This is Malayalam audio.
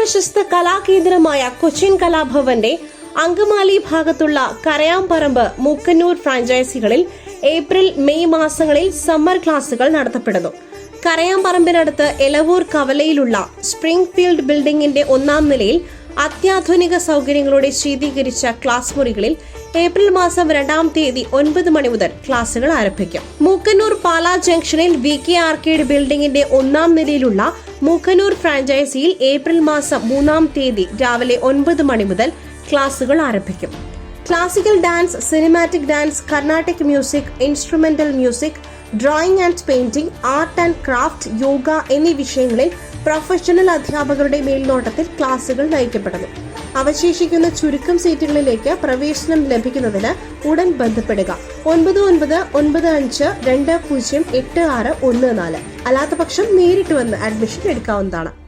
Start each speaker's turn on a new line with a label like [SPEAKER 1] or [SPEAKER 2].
[SPEAKER 1] പ്രശസ്ത കലാകേന്ദ്രമായ കൊച്ചിൻ കലാഭവന്റെ അങ്കമാലി ഭാഗത്തുള്ള കരയാമ്പറമ്പ് മൂക്കന്നൂർ ഫ്രാഞ്ചൈസികളിൽ ഏപ്രിൽ മെയ് മാസങ്ങളിൽ സമ്മർ ക്ലാസുകൾ നടത്തപ്പെടുന്നു. കരയാമ്പറമ്പിനടുത്ത് എലവൂർ കവലയിലുള്ള സ്പ്രിംഗ് ഫീൽഡ് ബിൽഡിംഗിന്റെ ഒന്നാം നിലയിൽ അത്യാധുനിക സൗകര്യങ്ങളോടെ ശീതീകരിച്ച ക്ലാസ് മുറികളിൽ ഏപ്രിൽ മാസം രണ്ടാം തീയതി ഒൻപത് മണി മുതൽ ക്ലാസുകൾ ആരംഭിക്കും. മൂക്കന്നൂർ പാലാ ജംഗ്ഷനിൽ വി കെ ആർക്കേഡ് ബിൽഡിംഗിന്റെ ഒന്നാം നിലയിലുള്ള മൂക്കന്നൂർ ഫ്രാഞ്ചൈസിയിൽ ഏപ്രിൽ മാസം മൂന്നാം തീയതി രാവിലെ ഒൻപത് മണി മുതൽ ക്ലാസുകൾ ആരംഭിക്കും. Classical dance cinematic dance Carnatic music instrumental music drawing and painting art and craft yoga എന്നീ വിഷയങ്ങളിൽ പ്രൊഫഷണൽ അധ്യാപകരുടെ മേൽനോട്ടത്തിൽ ക്ലാസുകൾ നയിക്കപ്പെടുന്നു. അവശേഷിക്കുന്ന ചുരുക്കം സീറ്റുകളിലേക്ക് പ്രവേശനം ലഭിക്കുന്നതിന് ഉടൻ ബന്ധപ്പെടുക. ഒൻപത് ഒൻപത് ഒൻപത് അഞ്ച് രണ്ട് പൂജ്യം എട്ട് ആറ് ഒന്ന് നാല്. അല്ലാത്ത പക്ഷം നേരിട്ട് വന്ന് അഡ്മിഷൻ എടുക്കാവുന്നതാണ്.